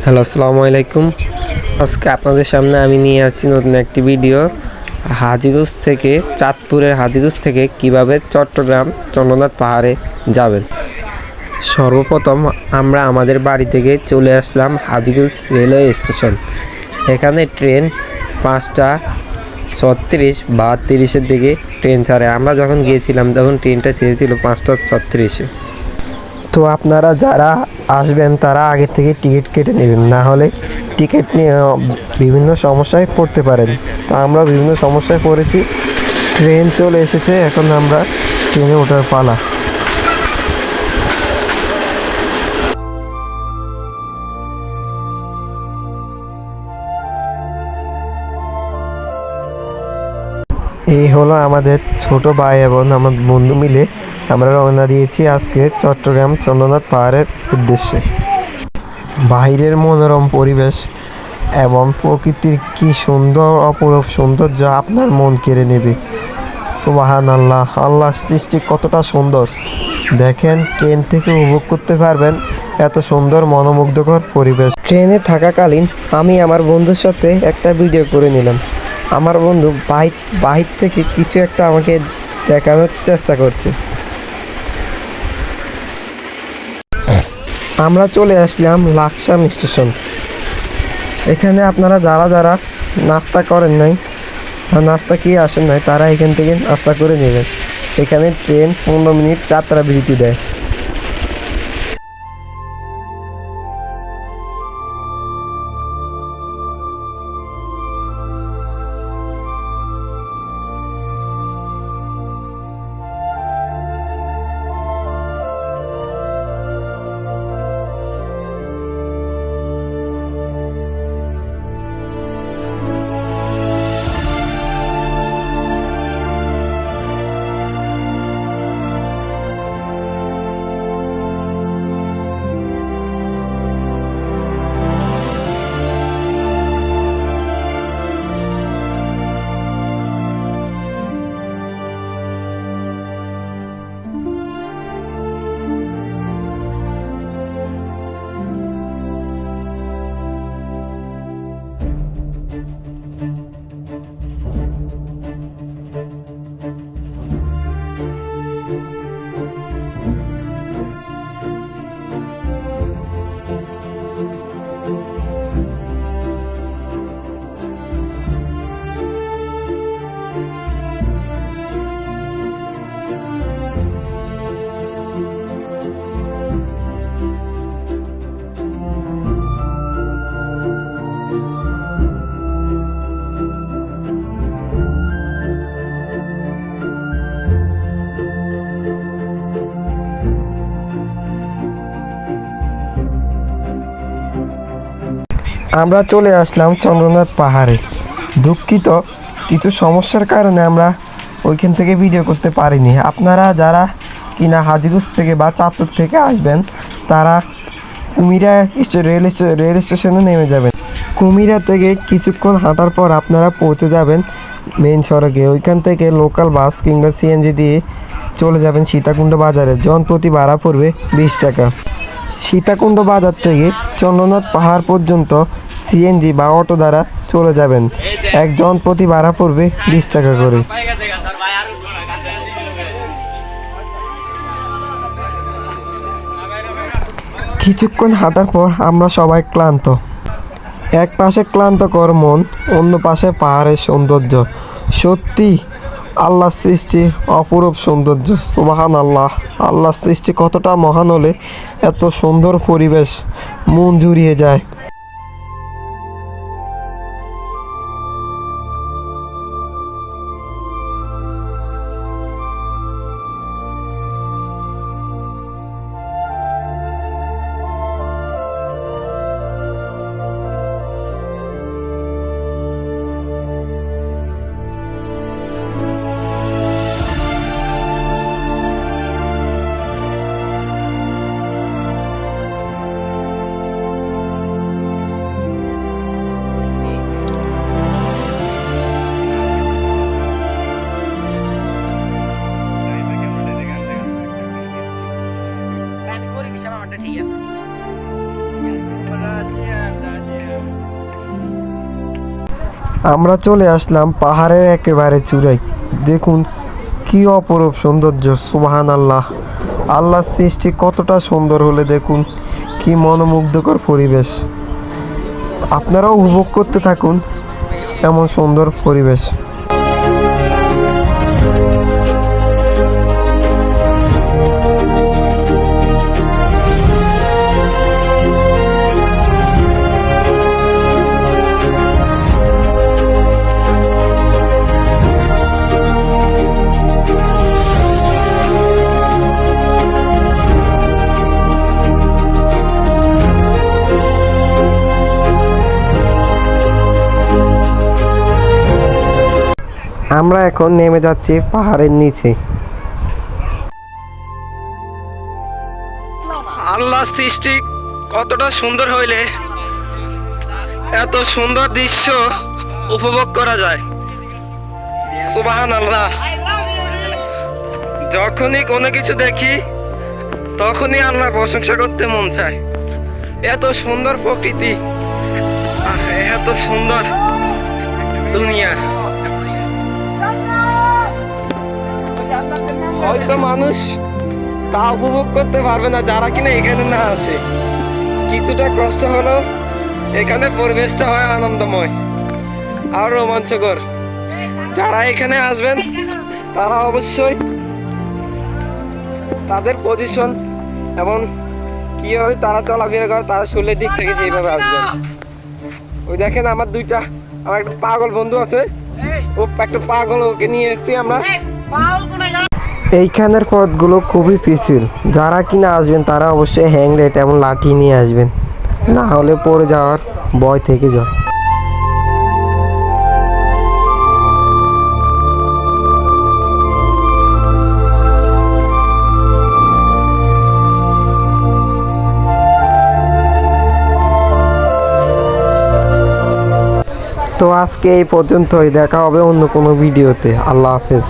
Hello, আসসালামু আলাইকুম। আজকে আপনাদের সামনে আমি নিয়ে আসছি নতুন একটি ভিডিও। হাজিগুজ থেকে, চাঁদপুরের হাজিগুজ থেকে কীভাবে চট্টগ্রাম চন্দ্রনাথ পাহাড়ে যাবেন। সর্বপ্রথম আমরা আমাদের বাড়ি থেকে চলে আসলাম হাজিগুজ রেলওয়ে স্টেশন। এখানে ট্রেন পাঁচটা ছত্রিশ বা তিরিশের দিকে ট্রেন ছাড়ে। আমরা যখন গিয়েছিলাম, তখন ট্রেনটা ছেড়েছিল পাঁচটা ছত্রিশে। তো আপনারা যারা আসবেন, তারা আগে থেকে টিকিট কেটে নেবেন। না হলে টিকিট নিয়ে বিভিন্ন সমস্যায় পড়তে পারেন। তো আমরা বিভিন্ন সমস্যায় পড়েছি। ট্রেন চলে এসেছে, এখন আমরা ট্রেনে ওঠার পালা। হলো আমাদের ছোট ভাই এবং আমার বন্ধু মিলে আমরা রওনা দিয়েছি আজকে চট্টগ্রাম চন্দ্রনাথ পাহাড়ের উদ্দেশ্যে। বাইরের মনোরম পরিবেশ এবং প্রকৃতির কি সুন্দর, অপরূপ সৌন্দর্য আপনার মন কেড়ে নেবে। সুবাহান আল্লাহ আল্লাহ সৃষ্টি কতটা সুন্দর। দেখেন, ট্রেন থেকে উপভোগ করতে পারবেন এত সুন্দর মনোমুগ্ধকর পরিবেশ। ট্রেনে থাকাকালীন আমি আমার বন্ধুর সাথে একটা ভিডিও করে নিলাম। আমার বন্ধু বাইক বাহির থেকে কিছু একটা আমাকে দেখানোর চেষ্টা করছে। আমরা চলে আসলাম লাকসাম স্টেশন। এখানে আপনারা যারা যারা নাস্তা করেন নাই নাস্তা খেয়ে আসেন নাই, তারা এখান থেকে নাস্তা করে নেবেন। এখানে ট্রেন পনেরো মিনিট যাত্রা বিরতি দেয়। আমরা চলে আসলাম চন্দ্রনাথ পাহাড়ে। দুঃখিত, কিছু সমস্যার কারণে আমরা ওইখান থেকে ভিডিও করতে পারিনি। আপনারা যারা কিনা হাজিগুজ থেকে বা চাঁদপুর থেকে আসবেন, তারা কুমিরা রেল রেল স্টেশনে নেমে যাবেন। কুমিরা থেকে কিছুক্ষণ হাঁটার পর আপনারা পৌঁছে যাবেন মেন সড়কে। ওইখান থেকে লোকাল বাস কিংবা সিএনজি দিয়ে চলে যাবেন সীতাকুণ্ড বাজারে। জন প্রতি ভাড়া পড়বে বিশ টাকা। সীতাকুণ্ড বাজার থেকে চন্দ্রনাথ পাহাড় পর্যন্ত সিএনজি বা অটো দ্বারা চলে যাবেন। একজন প্রতি ভাড়া পড়বে বিশ টাকা করে। কিছুক্ষণ হাঁটার পর আমরা সবাই ক্লান্ত। এক পাশে ক্লান্তকর মন, অন্য পাশে পাহাড়ের সৌন্দর্য। সত্যি আল্লাহর সৃষ্টি, অপরূপ সৌন্দর্য সুবাহান আল্লাহ আল্লাহর সৃষ্টি কতটা মহান হলে এত সুন্দর পরিবেশ, মন জুড়িয়ে যায়। আমরা চলে আসলাম পাহাড়ের একেবারে চূড়ায়। দেখুন কি অপরূপ সৌন্দর্য সুবাহান আল্লাহ আল্লাহর সৃষ্টি কতটা সুন্দর হলে দেখুন, কি মনোমুগ্ধকর পরিবেশ। আপনারাও উপভোগ করতে থাকুন এমন সুন্দর পরিবেশ। আমরা এখন নেমে যাচ্ছি পাহাড়ের নিচে। আল্লাহ সৃষ্টি, কতটা সুন্দর হইলে। এত সুন্দর দৃশ্য উপভোগ করা যায়। সুবাহান আল্লাহ যখনই কোনো কিছু দেখি, তখনই আল্লাহ প্রশংসা করতে মন চায়। এত সুন্দর প্রকৃতি এত সুন্দর দুনিয়া। হয়তো মানুষ তা উপভোগ করতে পারবে না, যারা কিনা এখানে না আসে। কিছুটা কষ্ট হলো এখানে পরিবেশটা হয় আনন্দময় আর রোমাঞ্চকর। যারা এখানে আসবেন, তারা অবশ্যই তাদের পজিশন এবং কীভাবে তারা চলাফেরা করে তারা শরীরের দিক থেকে সেইভাবে আসবেন ওই দেখেন আমার দুইটা, আমার একটা পাগল বন্ধু আছে। ও একটা পাগল ওকে নিয়ে এসেছি আমরা। এইখানের পথগুলো খুবই পিছল। যারা কিনা আসবেন, তারা অবশ্যই হ্যাং রেট এমন লাঠি নিয়ে আসবেন। না হলে পড়ে যাওয়ার ভয় থেকে যায়। তো আজকে এই পর্যন্তই। দেখা হবে অন্য কোনো ভিডিওতে। আল্লাহ হাফেজ।